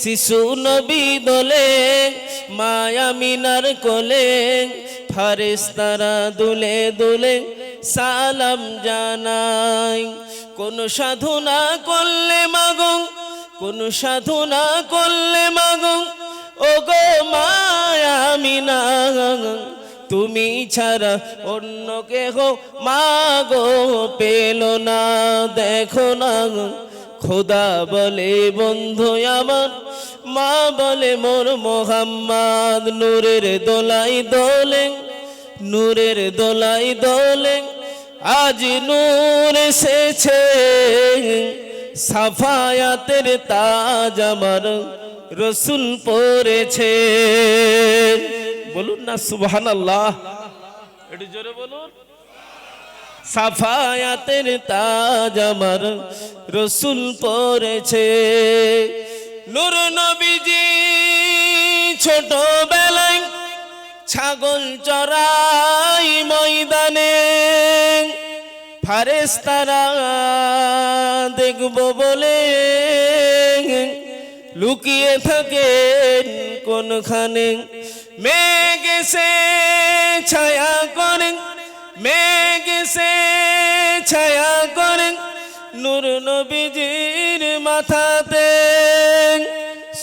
শিশু নবী দোলে মায়ামিনার কোলে, ফারেস্তারা দুলে দুলে সালাম জানাই। কোন সাধনা করলে মাগো, কোন সাধনা করলে মাগো ও গো মায়ামিনা তুমি ছাড়া অন্য কেহ মাগো পেল না, দেখো না খোদা বলে, বন্ধু আমার, মা বলে, মোর মোহাম্মদ নূরের দোলাই দোলে, নূরের দোলাই দোলে, আজ নূর এসেছে। সাফায়াতের তাজ আমার রসুল পরেছে বলুন না সুবহান আল্লাহ জোরে বলুন। সাফায়াতের তাজ আমার রসুল পরেছে নুর নবীজি ছোটবেলায় ছাগল চড়াই ময়দানে, ফারেস্তারা দেখব বলে লুকিয়ে থাকেন কোনখানে। মেঘ এসে ছায়া করেন মেঘ এসে ছায়া করেন নূর নবীজির মাথাতে।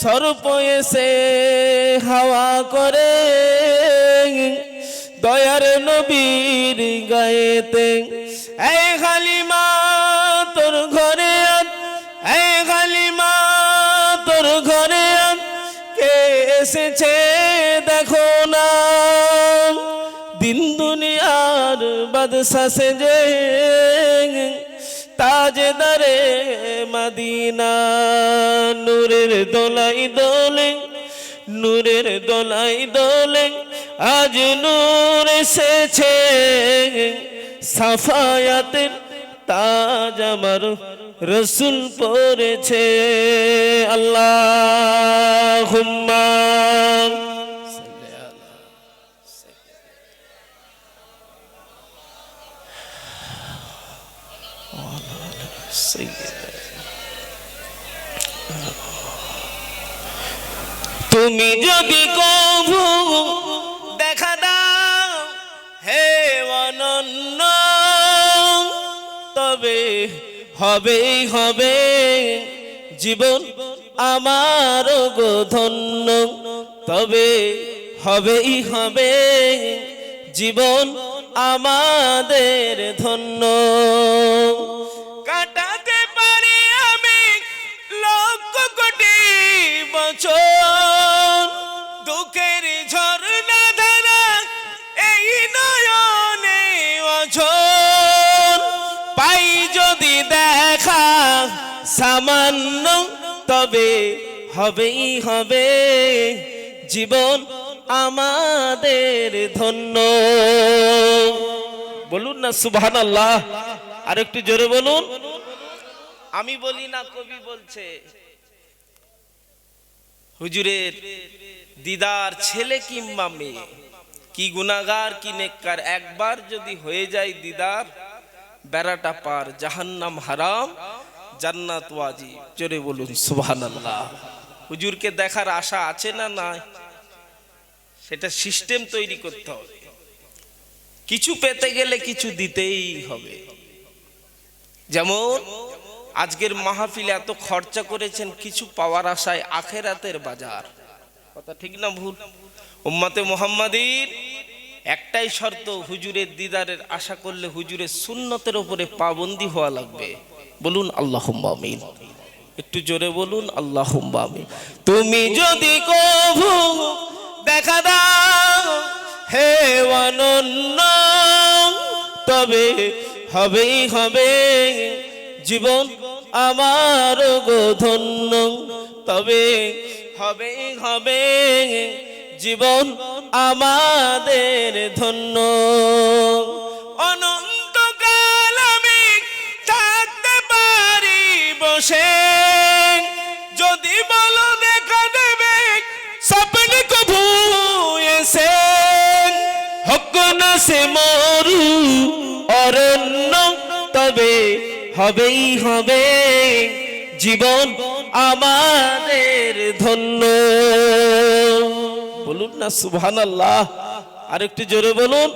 সর্প এসে হাওয়া করে। দয়ার নবীর গায়েতে, এই হালিমা তোর ঘরে এই হালিমা তোর ঘরে কে এসেছে বাদশা সেজে তাজদারে মদিনা, নূরের দোলাই দোলে, নূরের দোলাই দোলে, আজ নূর এসেছে। সাফায়াতের তাজ আমার রসুল পড়েছে। আল্লাহ তুমি যদি কভু দেখা দাও, হে অনন্য, তবে হবেই হবে জীবন আমার ধন্য। তবে হবেই হবে জীবন আমাদের ধন্য। বছর দুঃখের ঝর্ণা ধারা, এই নয়নে অঝর। পাই যদি দেখা সামান্য, তবে হবেই হবে জীবন আমাদের ধন্য। বলুন না সুবহান আল্লাহ আর একটু জোরে বলুন। আমি বলি না, কবি বলছে। হুজুরের দিদার ছেলে কিংবা মেয়ে, কি গুনাগার কি নেককার, একবার যদি হয়ে যায় দিদার, বেড়াটা পার, জাহান্নাম হারাম, জান্নাত ওয়াজি জোরে বলুন, সুবহানাল্লাহ। হুজুরকে দেখার আশা আছে না নাই? সেটা সিস্টেম তৈরি করতে হবে। কিছু পেতে গেলে কিছু দিতেই হবে। যেমন আজকের মাহফিলে এত খরচা করেছেন, কিছু পাওয়ার আশায় আখেরাতের বাজার। কথা ঠিক না ভুল? উম্মাতে মোহাম্মদীর একটাই শর্ত, হুজুরের দিদারের আশা করলে হুজুরের সুন্নতের উপরে পাবন্দি হওয়া লাগবে। বলুন আল্লাহ আমিন। একটু জোরে বলুন আল্লাহ আমিন। তুমি যদি কভু দেখা দাও, হে অনন্য, তবে হবেই হবে জীবন আমার গো ধন্য। তবে হবে হবে জীবন আমাদের ধন্য। অনন্তকাল আমি থাকতে পারি বসে। যদি বলো দেখা দেবে, স্বপ্নে কভু এসে। হক না সে মরু, অরণ্য, তবে হবেই হবে জীবন আমাদের ধন্য। বলুন না সুবহান আল্লাহ আর একটু জোরে বলুন।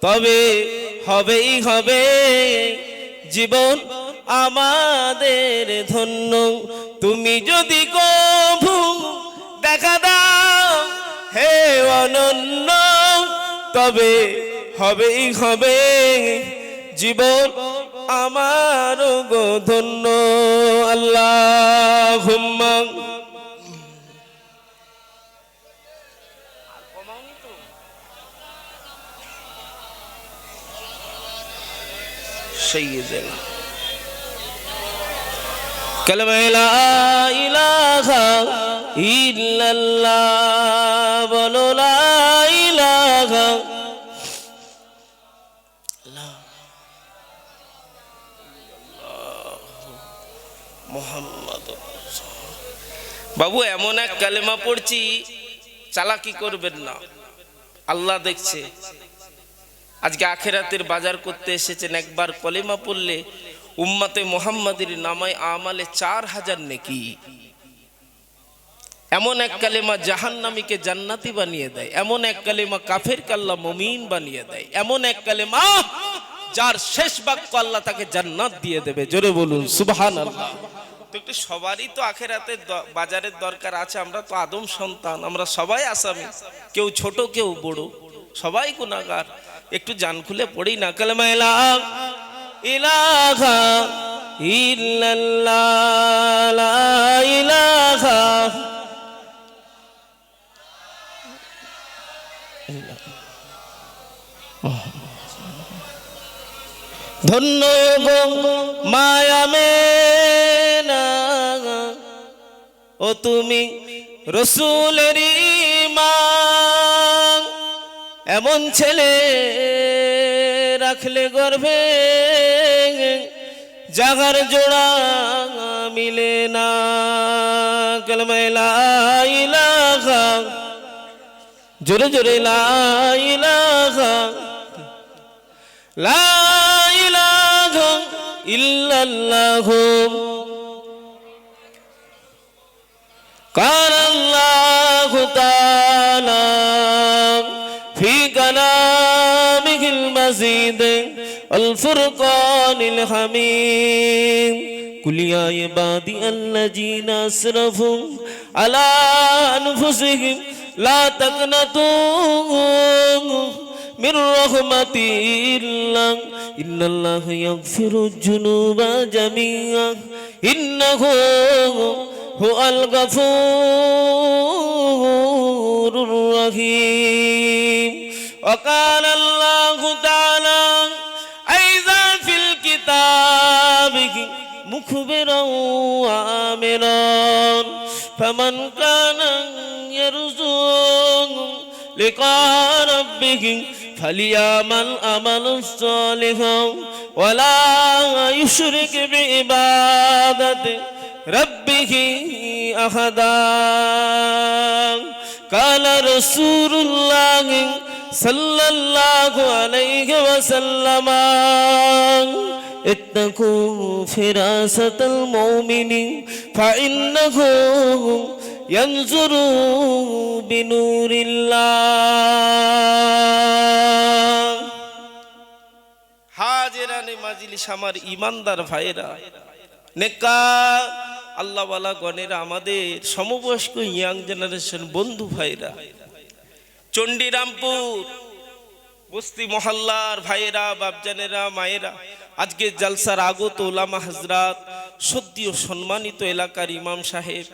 তবে হবেই হবে জীবন আমাদের ধন্য। তুমি যদি কভু দেখা দাও হে অনন্য, তবে হবেই হবে জীবন আমার গো ধন্য আল্লাহ سيدنا كلمة لا إله إلا الله بلو لا إله বাবু, এমন এক কালেমা পড়ছি, চালাকি করবেন না। আল্লাহ দেখছে। আজকে আখেরাতের বাজার করতে এসেছেন, একবার কলেমা পড়লে উম্মাতে মোহাম্মদের নামায় আমালে চার হাজার নেকি। এমন এক কালেমা জাহান্নামীকে জান্নাতি বানিয়ে দেয়, এমন এক কালেমা কাফের কাল্লা মমিন বানিয়ে দেয়, এমন এক কালেমা যার শেষ বাক্য আল্লাহ তাকে জান্নাত দিয়ে দেবে। জোরে বলুন সুবহান আল্লাহ একটু সবারই তো আখেরাতে বাজারের দরকার আছে, আমরা তো আদম সন্তান, আমরা সবাই আসামি, কেউ ছোট, কেউ বড়, সবাই গুণাগার একটু জান খুলে পড়ি না, কালেমা ইলাহ ইলাহা ইল্লাল্লাহ। ধন্য গো মায়ামে ও তুমি রসুলেরই মা এমন ছেলে রাখলে গর্ভে জাগার জোড়া মিলে না। কলমাইলা ইলাহা, জোরে জোরে লা ইলাহা লা ইলাহা ইল্লাল্লাহ قال الله تعالى في كلامه المزيد الفرقان الحميد قل يا عبادي الذين اسرفوا على انفسهم لا تقنطوا من رحمة الله إن الله يغفر الذنوب جميعا إنه هو الغفور الرحيم وقال الله تعالى أيضا في الكتاب مخبرا وآمرا فمن كان يرجو لقاء ربه فليعمل عملا صالحا ولا يشرك بعبادة ربه أحدا قال رسول الله صلى الله عليه وسلم اتقوا فراسة المؤمن فإنه ينظر بنور الله হাজেরানে মাজলিস আমার ইমানদার ভাইরা নেকা গণেরা আমাদের সমবয়স্ক ইয়াং জেনারেশন বন্ধু ভাইরা। চণ্ডীরামপুর বস্তি মহল্লার ভাইয়েরা, বাপজানেরা, মায়েরা, আজকে জালসার আগত ওলামা হাজরাত সত্যি ও সম্মানিত এলাকার ইমাম সাহেব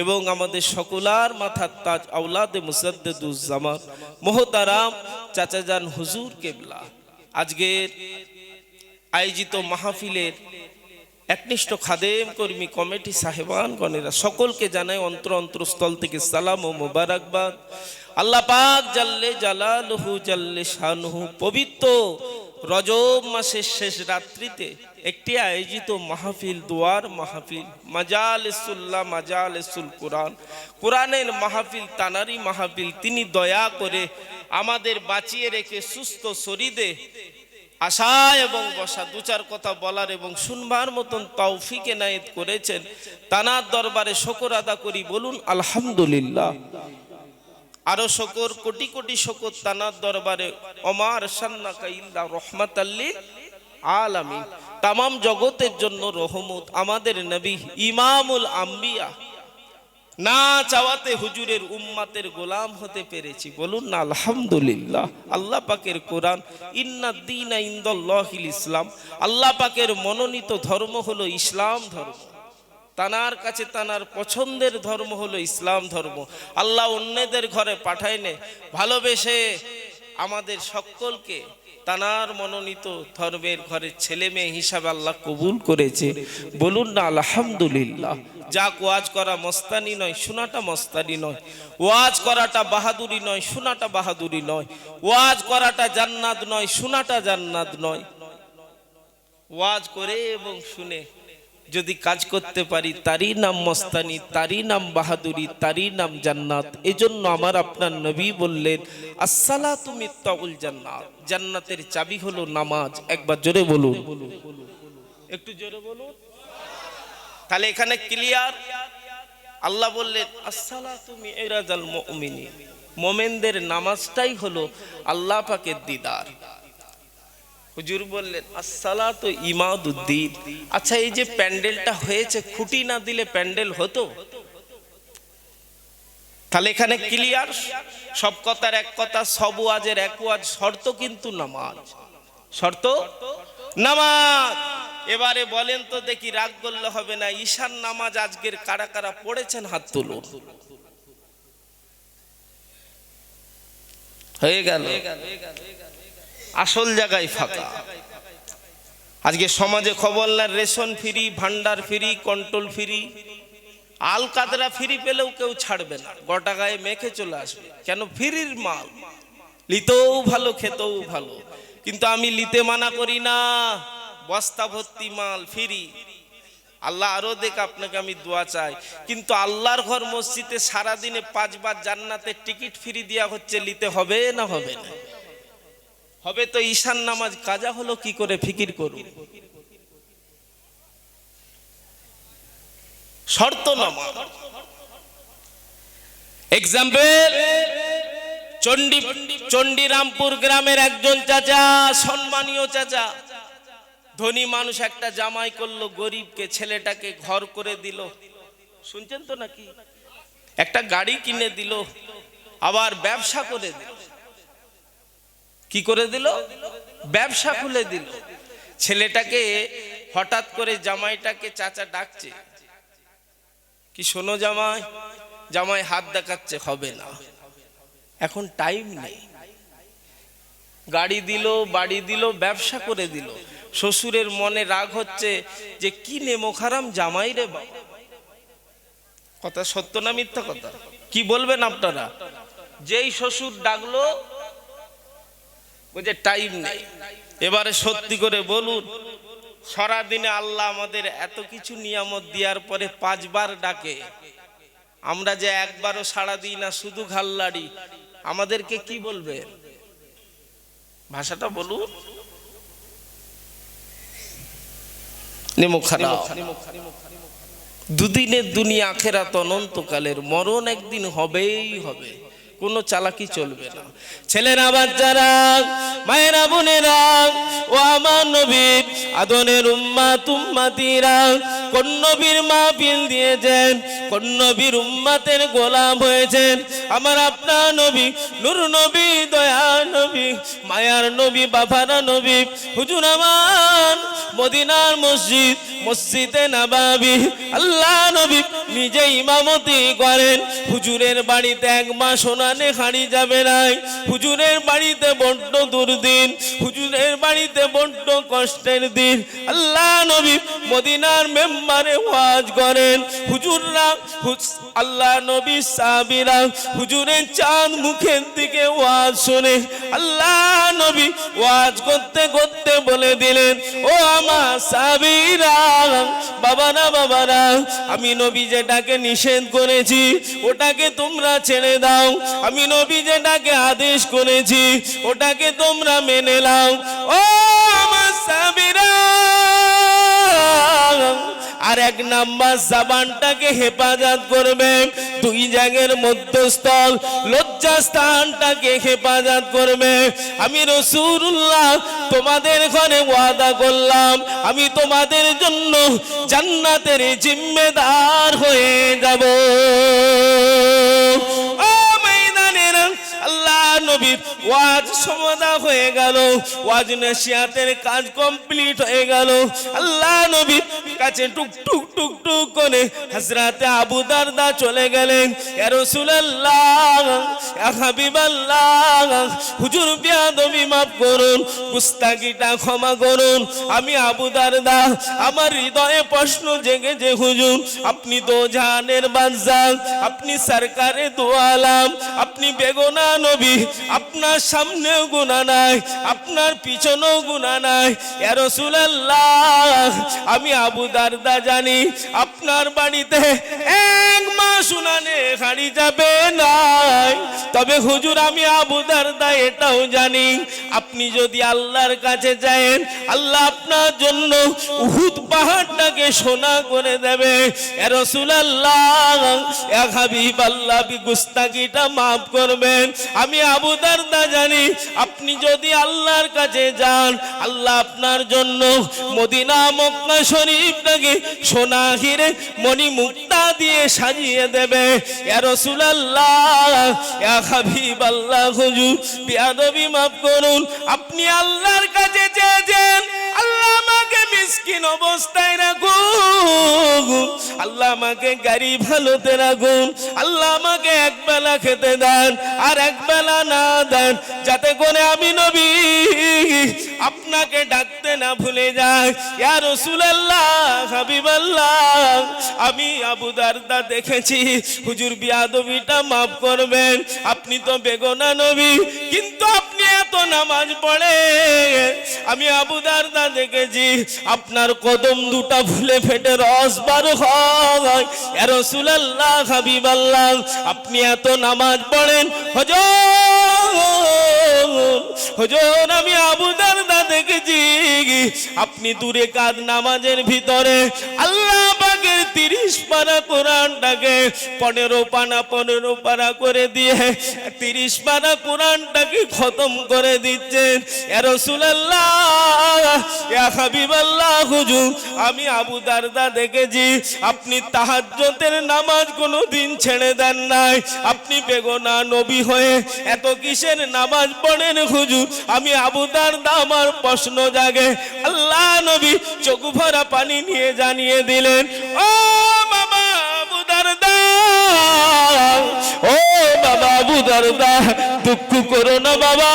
এবং আমাদের সকলার মাথার তাজ আউলাদে মুসাদ্দুজ্জামান মোহতারাম চাচাজান হুজুর কেবলা। আজকের আয়োজিত মাহফিলের একনিষ্ঠ খাদেম কর্মী কমিটি সাহেবান গণেরা সকলকে জানায় অন্তর অন্তরস্থল থেকে সালাম ও মোবারকবাদ। আল্লাহ পাক জাল্লে জালালহু জাল্লে শানহু পবিত্র রজব মাসের শেষ রাত্রিতে একটি আয়োজিত মাহফিল, দোয়ার মাহফিল, মাজালেসুল্লাহ, মাজালেসুল কোরআন। কোরআনের মাহফিল, তানারি মাহফিল, তিনি দয়া করে আমাদের বাঁচিয়ে রেখে সুস্থ শরীরে আশা এবং বসা দু চার কথা বলার এবং শুনবার মতন তৌফিক এনায়েত করেছেন। তানার দরবারে শকর আদা করি, বলুন আলহামদুলিল্লাহ। আরও শকর, কোটি কোটি শকর তানার দরবারে অমার সান্নাকা ইল্লা রহমাত আলামিন। তামাম জগতের জন্য রহমত, আমাদের নবী ইমামুল আম্বিয়া না চাওয়াতে হুজুরের উম্মাতের গোলাম হতে পেরেছি। বলুন না, আলহামদুলিল্লাহ। আল্লাহ পাকের কোরআন, ইন্না দিন ইন্দল্লাহিল ইসলাম। আল্লাহ পাকের মনোনীত ধর্ম হলো ইসলাম ধর্ম। তানার কাছে তানার পছন্দের ধর্ম হলো ইসলাম ধর্ম। আল্লাহ অন্যদের ঘরে পাঠায় নে ভালোবেসে আমাদের সকলকে তানার মনোনীত ধর্মের ঘরের ছেলে মেয়ে হিসাবে আল্লাহ কবুল করেছে। বলুন না, আলহামদুলিল্লাহ। যাক, ওয়াজ করা মস্তানি নয়, শোনাটা মস্তানি নয়। ওয়াজ করাটা বাহাদুরি নয়, শোনাটা বাহাদুরি নয়। ওয়াজ করাটা জান্নাত নয়, শোনাটা জান্নাত নয়। ওয়াজ করে এবং শুনে যদি কাজ করতে পারি, তারই নাম মস্তানি, তারই নাম বাহাদুরি, তারই নাম জান্নাত। এজন্য আমার আপনার নবী বললেন আসসালা তুমি তাউল জান্নাত। জান্নাতের চাবি হলো নামাজ। একবার জোরে বলুন। একটু জোরে বলুন। তাহলে এখানে ক্লিয়ার? আল্লাহ বললেন আসসালা তুমি এরাজাল মুমিনি মোমেনদের নামাজটাই হলো আল্লাহ পাকের দিদার। হুজুর বললেন আসসালা তো ইমাদুদ্দিন। আচ্ছা এই যে প্যান্ডেলটা হয়েছে, খুঁটি না দিলে প্যান্ডেল হতো? তাহলে এখানে ক্লিয়ার? সব কথার এক কথা সব ওয়াজের এক ওয়াজ, শর্ত কিন্তু নামাজ। শর্ত? নামাজ! এবারে বলেন তো দেখি, রাগ করলে হবে না ঈশান নামাজ আজকের কারা কারা পড়েছেন হাত তুলুন। হয়ে গেল। আসল জায়গায় ফাঁকা। আজকে সমাজে খবর না রেশন ফ্রি, ভান্ডার ফ্রি কন্ট্রোল ফ্রি। আল কাদরা ফ্রি পেলেও কেউ ছাড়বে না। গোটা গায়ে মেখে চলে আসবে। কেন? ফ্রির মাল। লিতেও ভালো, খেতেও ভালো। কিন্তু আমি লিতে মানা করি না। বস্তা ভর্তি মাল, ফ্রি। আল্লাহ আরও দেখ আপনাকে আমি দোয়া চাই। কিন্তু আল্লাহর ঘর মসজিদে সারাদিনে পাঁচবার জান্নাতের টিকিট ফ্রি দেওয়া হচ্ছে নিতে হবে না হবে না? হবে তো ঈশান নামাজ, কাজা হলো কি করে ফিকির করুন? শর্ত নামাজ এক্সাম্পল চণ্ডী, চণ্ডীরামপুর গ্রামের একজন চাচা, সম্মানীয় চাচা। ধনী মানুষ একটা জামাই করল, গরিবকে, ছেলেটাকে ঘর করে দিল। শুনছেন তো নাকি? একটা গাড়ি কিনে দিল, আবার ব্যবসা করে দিল। কি করে দিল? ব্যবসা খুলে দিল। ছেলেটাকে হঠাৎ করে জামাইটাকে চাচা ডাকছে। কি শোনো জামাই জামাই হাত দেখাচ্ছে, হবে না। এখন টাইম নেই। গাড়ি দিল, বাড়ি দিল, ব্যবসা করে দিল। শ্বশুরের মনে রাগ হচ্ছে যে, কি নেমোখারাম জামাই রে কথা সত্য না মিথ্যা কথা? কি বলবেন আপনারা? যেই শ্বশুর ডাকলো বলছে টাইম নেই। এবারে সত্যি করে বলুন, সারাদিনে আল্লাহ আমাদের এত কিছু নিয়ামত দেওয়ার পরে পাঁচবার ডাকে। আমরা যে একবারও সাড়া দিই না, শুধু ঘাল্লাড়ি। আমাদেরকে কি বলবে? ভাষাটা বলুন। দুদিনের দুনিয়া, আখেরাত অনন্তকালের মরণ একদিন হবেই হবে। কোনো চালাকি চলবে না। ছেলেরা, বাচ্চারা, মায়েরা, বোনেরা, ও আমার নবীর আদনের উম্মা তুম্মাতিরা কোন নবীর মাহফিল দিয়েছেন কোন নবীর উম্মাতের গোলাম হয়েছেন। আমার আপনার নবী, নূর নবী দয়া নবী, মায়ার নবী বাবারা নবী, হুজুর আমার মদিনার মসজিদ, মসজিদে নাবাবি। আল্লাহ নবী নিজে ইমামতি করেন। হুজুরের বাড়িতে এক মাস সোনানে হাঁড়ি যাবে নাই। হুজুরের বাড়িতে বড্ড দুর্দিন। হুজুরের বাড়িতে বড্ড কষ্টের দিন। আল্লাহ নবী মদিনার মেম্বারে ওয়াজ করেন। হুজুররা আল্লাহ নবী সাবিরা হুজুরের চাঁদ মুখের দিকে ওয়াজ শুনে আল্লাহ নবী ওয়াজ করতে করতে বলে দিলেন, ও ওটাকে তোমরা আদেশ করেছি, ওটাকে তোমরা মেনে নাও। ও আমার সাবিরা, আর এক নাম্বার জাবানটাকে হেফাজত করবে। দুই জায়গার মধ্যস্থল, লজ্জা স্থানটাকে হেফাজত করবে। আমি রসুল্লাহ তোমাদের ঘরে ওয়াদা করলাম। আমি তোমাদের জন্য জান্নাতের জিম্মেদার হয়ে যাব। হজরতে আবু দারদা চলে গেলেন। হুজুর বিয়াদবি মাফ করুন ক্ষমা করুন। আমি আবু দারদা, আমার হৃদয়ে প্রশ্ন জেগেছে হুজুর, আপনি তো জাহানের বাদশাহ, আপনি সরকারে দোয়ালাম, আপনি বেগোনা নবী আপনার সামনেও গুণা নাই, আপনার পিছনেও গুণা নাই। রাসূলুল্লাহ, আমি আবু দারদা জানি, আপনার বাড়িতে এক উনানে হাড়ি যাবে নাই। তবে হুজুর, আমি আবু দারদা এটাও জানি। আপনি যদি আল্লাহর কাছে যায়েন, আল্লাহ আপনার জন্য উহুদ পাহাড়টাকে সোনা করে দেবে। এ রাসূলুল্লাহ, এ হাবিব আল্লাহ গুস্তাকিটা maaf করবেন। আমি আবু দারদা জানি, আপনি যদি আল্লাহর কাছে যান, আল্লাহ আপনার জন্য মদিনা, মক্কা শরীফটাকে সোনা হিরে মণি মুক্তা দিয়ে সাজিয়ে দেবে। করুন। আপনি আল্লাহর কাছে চেয়েছেন, আল্লাহ আমাকে মিসকিন অবস্থায় রাখুন আল্লাহ আমাকে গাড়ি ভালোতে রাখুন। আল্লাহ আমাকে এক বেলা খেতে দেন আর এক বেলা না দেন। যাতে করে আমি নবী আপনাকে ডাকতে না ভুলে যাই ইয়া রাসূলুল্লাহ, হাবিবাল্লাহ, আমি আবু দারদা দেখেছি। হুজুর বিয়াদবিটা মাফ করবেন। আপনি তো বেগনা নবী, কিন্তু আপনি এত নামাজ পড়ে আমি আবু দারদা দেখেছি, আপনার কদম দুটা ভুলে ফেটে রস বার হয়। ইয়া রাসূলুল্লাহ, হাবিবাল্লাহ, আপনি এত নামাজ পড়েন। হজর হজর আমি আবু দারদা আপনি দূরে কাদ নামাজের ভিতরে। আল্লাহ তিরিশ পারা কোরআনটাকে পনেরো পানা, পনেরো পারা করে দিয়ে তিরিশ পারা কোরআনটাকে খতম করে দিচ্ছেন। আমি আবু দারদা দেখেছি, আপনি তাহাজ্জুদের নামাজ কোনো দিন ছেড়ে দেন নাই। আপনি বেগনা নবী হয়ে এত কিসের নামাজ পড়েন হুজুর? আমি আবু দারদা, আমার প্রশ্ন জাগে। আল্লাহ নবী চোখ ভরা পানি নিয়ে জানিয়ে দিলেন, ও বাবা আবু দারদা ও বাবা দুঃখ করো না বাবা,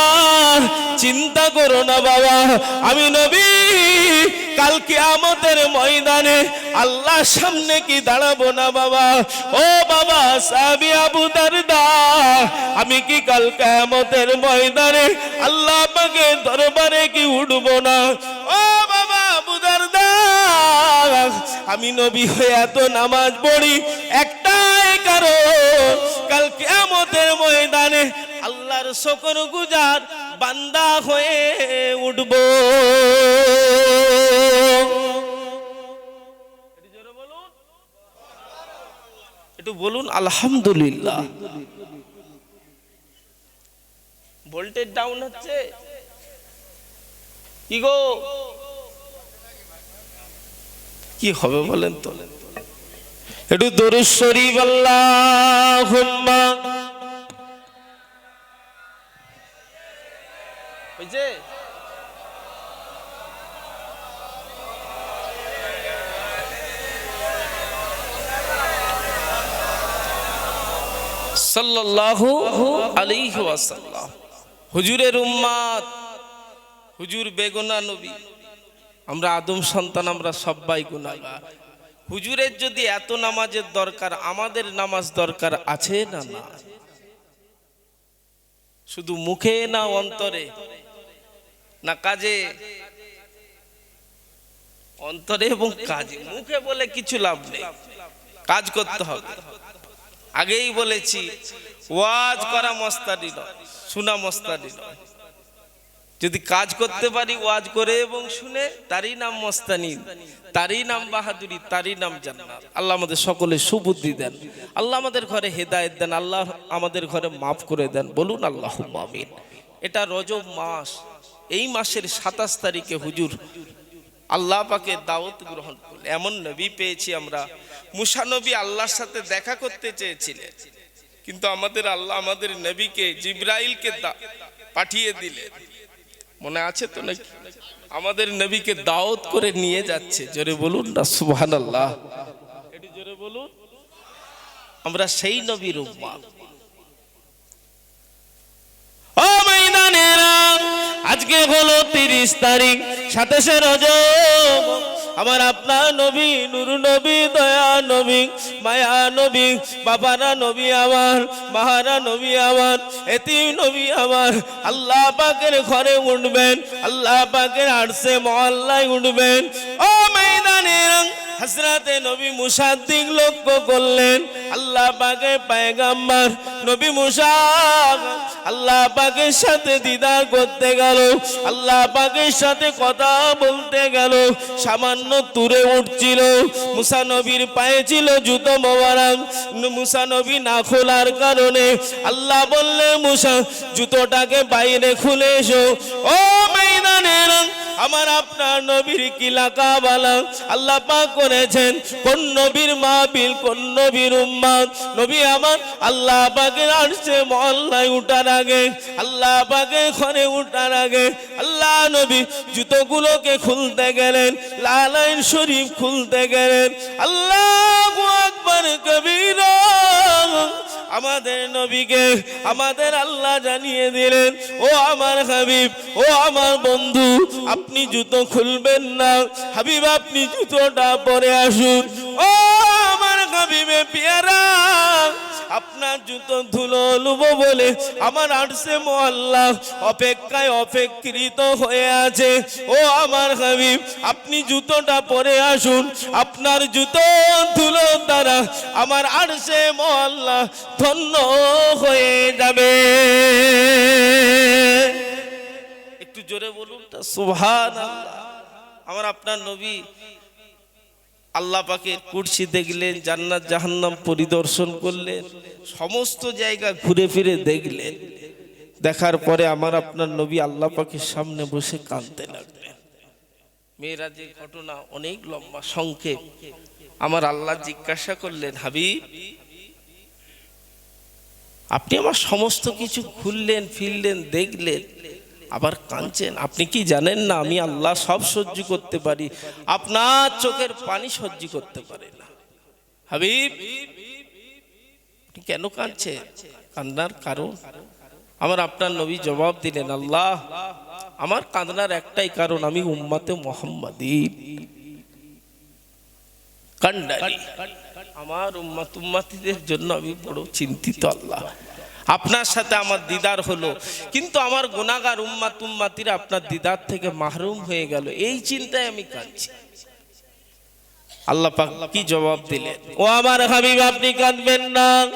চিন্তা করো না বাবা। আমি নবী, কালকে আমাদের ময়দানে আল্লাহ সামনে কি দাঁড়াবো না বাবা? ও বাবা সাবি আবু দারদা, আমি কি কালকে আমাদের ময়দানে আল্লাহ আমাকে দরবারে কি উঠবো না? ও আমি নবী হয়ে এত নামাজ পড়ি, একটাই কারণ কালকে আমাদের ময়দানে আল্লাহর শকর গুজার বান্দা হয়ে উঠব। একটু বলুন। আলহামদুলিল্লাহ। ভোল্টেজ ডাউন হচ্ছে। কি গো? কি হবে বলেন তো? একটু দরুদ শরীফ হুজুরের উম্মাত হুজুর বেগুনা নবী। আমরা আদম সন্তান, আমরা সবাই গুনাহগার। হুজুরের যদি এত নামাজের দরকার, আমাদের নামাজ দরকার আছে না না? শুধু মুখে না অন্তরে? না কাজে? অন্তরে এবং কাজে। মুখে বলে কিছু লাভ নেই। কাজ করতে হবে। আগেই বলেছি, ওয়াজ করা মস্তানি নয়, শোনা মস্তানি নয়। যদি কাজ করতে পারি ওয়াজ করে এবং শুনে, তারই নাম মস্তানি, তারই নাম বাহাদুরি, তারই নাম জান্নাত। আল্লাহ আমাদের সকলে সুবুদ্ধি দেন। আল্লাহ আমাদের ঘরে হেদায়েত দেন। আল্লাহ আমাদের ঘরে মাফ করে দেন। বলুন আল্লাহ আমিন। এটা রজব মাস। এই মাসের সাতাশ তারিখে হুজুর আল্লাহ পাকে দাওয়াত গ্রহণ করলেন। এমন নবী পেয়েছি আমরা। মুসা নবী আল্লাহর সাথে দেখা করতে চেয়েছিলেন। কিন্তু আমাদের আল্লাহ আমাদের নবীকে জিব্রাইলকে পাঠিয়ে দিলেন। মনে আছে তো নাকি? আমাদের নবীকে দাওয়াত করে নিয়ে যাচ্ছে। জোরে বলুন না, সুবহানাল্লাহ। এটি জোরে বলুন। আমরা সেই নবীর উম্মাদ। ও আজকে হলো তিরিশ তারিখ, সাতাশে রজব আমার আপনার নবী, নুর নবী, দয়া নবী, মায়া নবী, বাবারা নবী আমার, মাহারা নবী আমার এতি নবী আমার। আল্লাহ পাকের ঘরে উঠবেন, আল্লাহ পাকের আর্সে মহল্লায় উঠবেন। ও ময়দানের হজরতে নবী মুসার দিক লক্ষ্য করলেন, আল্লাহ পাকে পায়গাম্বার নবী মুসা আল্লাহ পাকের সাথে দিদার করতে গেল, আল্লাহ পাকের সাথে কথা বলতে গেল, সামান্য তুরে উঠছিল, মুসা নবীর পায়ে ছিল জুতো মোবারক, মুসা নবী না খোলার কারণে আল্লাহ বললে মুসা জুতোটাকে বাইরে খুলে এসো, ও আমার আপনার নবীর কি লাকাবালা আল্লাহ পাক করেছেন কোন নবীর মাহফিল, কোন নবীর উম্মাদ? নবী আমার আল্লাহ পাকের আসছে মহল্লায় উঠার আগে, আল্লাহ পাকের ঘরে উঠার আগে, আল্লাহ নবী জুতোগুলোকে খুলতে গেলেন, লালাইন শরীফ খুলতে গেলেন। আল্লাহ আকবর কবিরা। আমাদের নবীকে আমাদের আল্লাহ জানিয়ে দিলেন, ও আমার হাবিব, ও আমার বন্ধু, আপনি জুতো খুলবেন না। হাবিব, আপনি জুতোটা পরে আসুন। ও আমার হাবিবে পেয়ারা আপনার জুতো ধুলো লুব বলে আমার আটসে মোয়াল্লা অপেক্ষায় অপেক্ষিত হয়ে আছে। ও আমার হাবিব, আপনি জুতোটা পরে আসুন। আপনার জুতো ধুলো দ্বারা আমার আটসে মোয়াল্লা ধন্য হয়ে যাবে। একটু জোরে বলুন সুভান আমার আপনার নবী আল্লাহ পাকের কুরসি দেখলেন, জান্নাত জাহান্নাম পরিদর্শন করলেন, সমস্ত জায়গা ঘুরে ফিরে দেখলেন। দেখার পরে আমার আপনার নবী আল্লাহ পাকের সামনে বসে কাঁদতে লাগলেন। মেয়েরাজের ঘটনা অনেক লম্বা, সংক্ষেপ। আমার আল্লাহ জিজ্ঞাসা করলেন, হাবিব, আপনি আমার সমস্ত কিছু খুললেন, ফিরলেন, দেখলেন। আবার কাঁদছেন, আপনি কি জানেন না আমি আল্লাহ সব সহ্য করতে পারি? আপনার চোখের পানি সহ্য করতে পারে না। হাবিব কেন কাঁদছেন? কান্নার কারণ? আমার আপনার নবী জবাব দিলেন, আল্লাহ, আমার কান্নার একটাই কারণ, আমি উম্মাতে মোহাম্মদী। কান্ডারি। আমার উম্মাত উম্মাতিদের জন্য আমি বড় চিন্তিত আল্লাহ। আপনার সাথে আমার দিদার হলো। কিন্তু আমার গুনাগার উম্মা উম্মাতিরা আপনার দিদার থেকে মাহরুম হয়ে গেল। এই চিন্তায় আমি কাঁদছি। আল্লাহ পাক কি জবাব দিলেন? ও আমার হাবিব, আপনি কাঁদবেন না।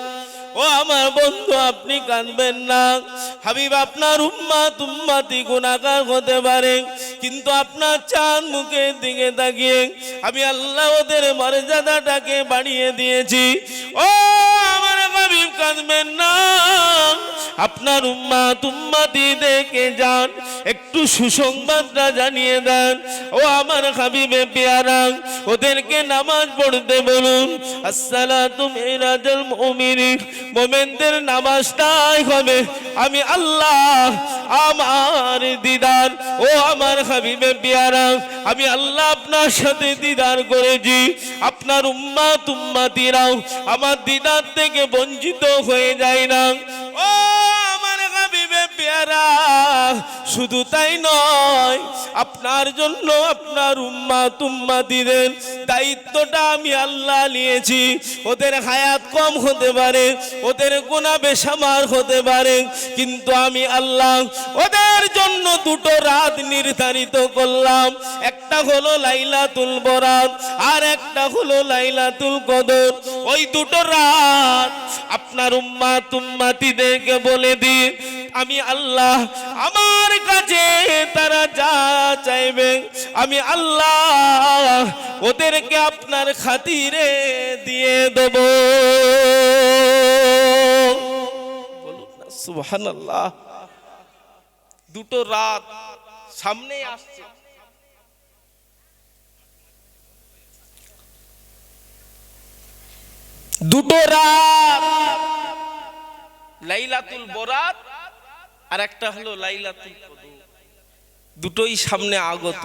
ও আমার বন্ধু, আপনি কাঁদবেন না। হাবিব, আপনার উম্মা তুম্মাতি গুণাগার হতে পারে, কিন্তু আপনার চাঁদ মুখের দিকে তাকিয়ে আমি আল্লাহ ওদের মর্যাদাটাকে বাড়িয়ে দিয়েছি। ও হাবিব কাঁদবেন না আপনার উম্মা তুম্মাতি দেখে যান, একটু সুসংবাদটা জানিয়ে দেন। ও আমার হাবিবে পেয়ারা, ওদেরকে নামাজ পড়তে বলুন। আসসালাতু মিরাজুল মুমিনিন, মোমেনদের নামাজটাই হবে। আমি আল্লাহ আমার দিদার, ও আমার হাবিবে পেয়ারা, আমি আল্লাহ আপনার সাথে দিদার করেছি। আপনার উম্মা তুম্মা তুম্মাতিরাও আমার দিদার থেকে বঞ্চিত হয়ে যায় না। ও পেয়ারা শুধু তাই নয়, আপনার জন্য আপনার উম্মা তুম্মা দিলেন দায়িত্বটা আমি আল্লাহ নিয়েছি। ওদের হায়াত কম হতে পারে, ওদের গোনা বেসামার হতে পারে, কিন্তু আমি আল্লাহ ওদের জন্য দুটো রাত নির্ধারিত করলাম। একটা হলো লাইলাতুল বরাত, আর একটা হলো লাইলাতুল কদর। ওই দুটো রাত আপনার উম্মা তুম্মা তুম্মাতিদেরকে বলে দিন। আমি আল্লাহ আমার কাছে তারা যা চাইবে, আমি আল্লাহ ওদেরকে আপনার খাতিরে দিয়ে দেব। সুবহান আল্লাহ দুটো রাত সামনে আসছে। দুটো রাত, লাইলাতুল বরাত আর একটা হলো লাইলাতুল দুটোই সামনে আগত।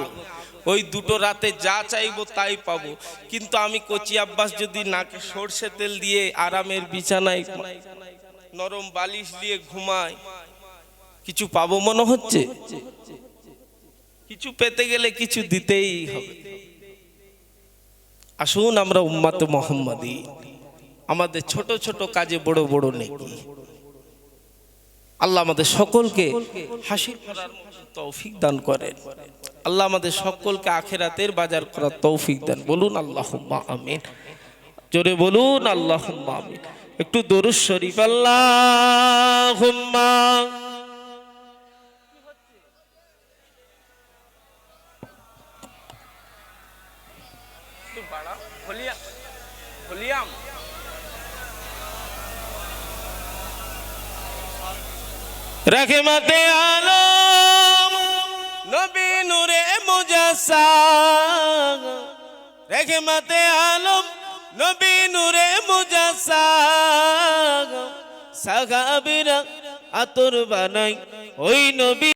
ওই দুটো রাতে যা চাইব তাই পাবো। কিন্তু আমি কচি আব্বাস যদি নাকে সর্ষে তেল দিয়ে আরামের বিছানায় নরম বালিশ দিয়ে ঘুমাই কিছু পাবো মনে হচ্ছে? কিছু পেতে গেলে কিছু দিতেই হবে। আসুন আমরা উম্মাত মোহাম্মদী। আমাদের ছোট ছোট কাজে বড় বড় নেকি। আল্লাহ আমাদের সকলকে হাসি করার তৌফিক দান করেন। আল্লাহ আমাদের সকলকে আখেরাতের বাজার করার তৌফিক দান। বলুন আল্লাহ আমিন। জোরে বলুন আল্লাহ আমিন। একটু দরুদ শরীফ। আল্লাহ রহমতে আলম, নবী নূরে মুজাসাম রহমতে আলম, নবী নূরে মুজাসাম সাহাবীরা আতর বানাই, ওই নবী